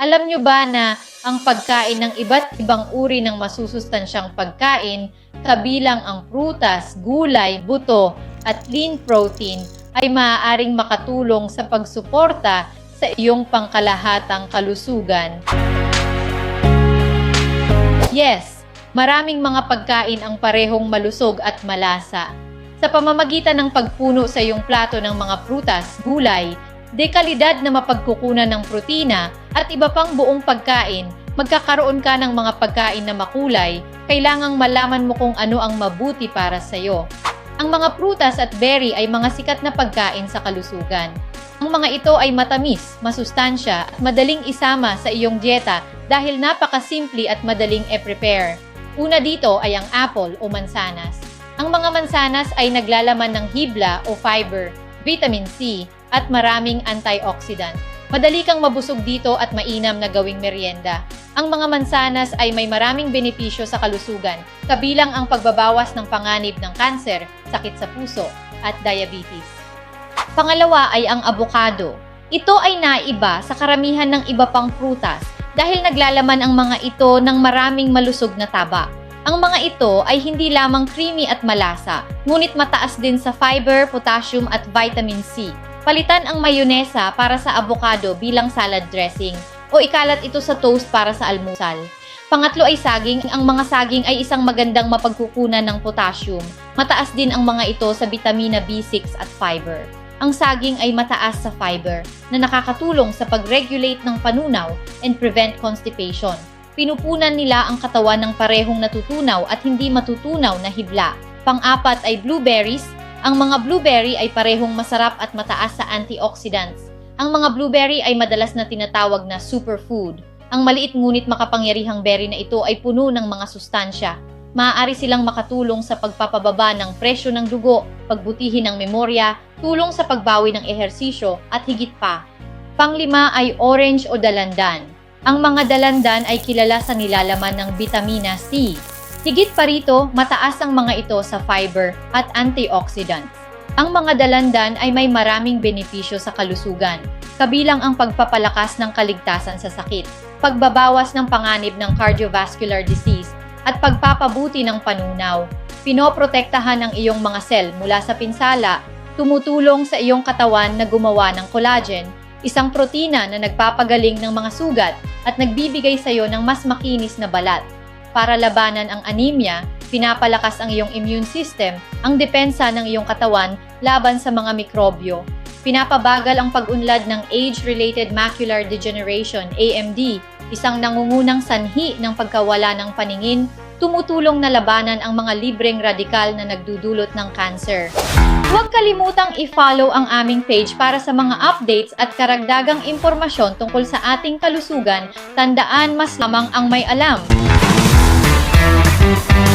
Alam nyo ba na ang pagkain ng iba't ibang uri ng masusustansyang pagkain, kabilang ang prutas, gulay, buto, at lean protein ay maaaring makatulong sa pagsuporta sa iyong pangkalahatang kalusugan. Yes, maraming mga pagkain ang parehong malusog at malasa. Sa pamamagitan ng pagpuno sa iyong plato ng mga prutas, gulay, dekalidad na mapagkukunan ng protina at iba pang buong pagkain, magkakaroon ka ng mga pagkain na makulay, kailangang malaman mo kung ano ang mabuti para sa iyo. Ang mga prutas at berry ay mga sikat na pagkain sa kalusugan. Ang mga ito ay matamis, masustansya at madaling isama sa iyong dieta dahil napakasimple at madaling e-prepare. Una dito ay ang apple o mansanas. Ang mga mansanas ay naglalaman ng hibla o fiber, vitamin C, at maraming antioxidant. Madali kang mabusog dito at mainam na gawing merienda. Ang mga mansanas ay may maraming benepisyo sa kalusugan, kabilang ang pagbabawas ng panganib ng kanser, sakit sa puso, at diabetes. Pangalawa ay ang abokado. Ito ay naiba sa karamihan ng iba pang prutas dahil naglalaman ang mga ito ng maraming malusog na taba. Ang mga ito ay hindi lamang creamy at malasa, ngunit mataas din sa fiber, potassium at vitamin C. Palitan ang mayonesa para sa abokado bilang salad dressing o ikalat ito sa toast para sa almusal. Pangatlo ay saging. Ang mga saging ay isang magandang mapagkukunan ng potassium. Mataas din ang mga ito sa vitamina B6 at fiber. Ang saging ay mataas sa fiber na nakakatulong sa pag-regulate ng panunaw and prevent constipation. Pinupunan nila ang katawan ng parehong natutunaw at hindi matutunaw na hibla. Pang-apat ay blueberries. Ang mga blueberry ay parehong masarap at mataas sa antioxidants. Ang mga blueberry ay madalas na tinatawag na superfood. Ang maliit ngunit makapangyarihang berry na ito ay puno ng mga sustansya. Maaari silang makatulong sa pagpapababa ng presyo ng dugo, pagbutihin ng memorya, tulong sa pagbawi ng ehersisyo, at higit pa. Panglima ay orange o dalandan. Ang mga dalandan ay kilala sa nilalaman ng vitamina C. Higit pa rito, mataas ang mga ito sa fiber at antioxidants. Ang mga dalandan ay may maraming benepisyo sa kalusugan, kabilang ang pagpapalakas ng kaligtasan sa sakit, pagbabawas ng panganib ng cardiovascular disease, at pagpapabuti ng panunaw. Pinoprotektahan ang iyong mga cell mula sa pinsala, tumutulong sa iyong katawan na gumawa ng collagen, isang protina na nagpapagaling ng mga sugat at nagbibigay sa iyo ng mas makinis na balat. Para labanan ang anemia, pinapalakas ang iyong immune system, ang depensa ng iyong katawan laban sa mga mikrobyo. Pinapabagal ang pag-unlad ng age-related macular degeneration, AMD, isang nangungunang sanhi ng pagkawala ng paningin, tumutulong na labanan ang mga libreng radikal na nagdudulot ng cancer. Huwag kalimutang i-follow ang aming page para sa mga updates at karagdagang impormasyon tungkol sa ating kalusugan. Tandaan mas lamang ang may alam. Thank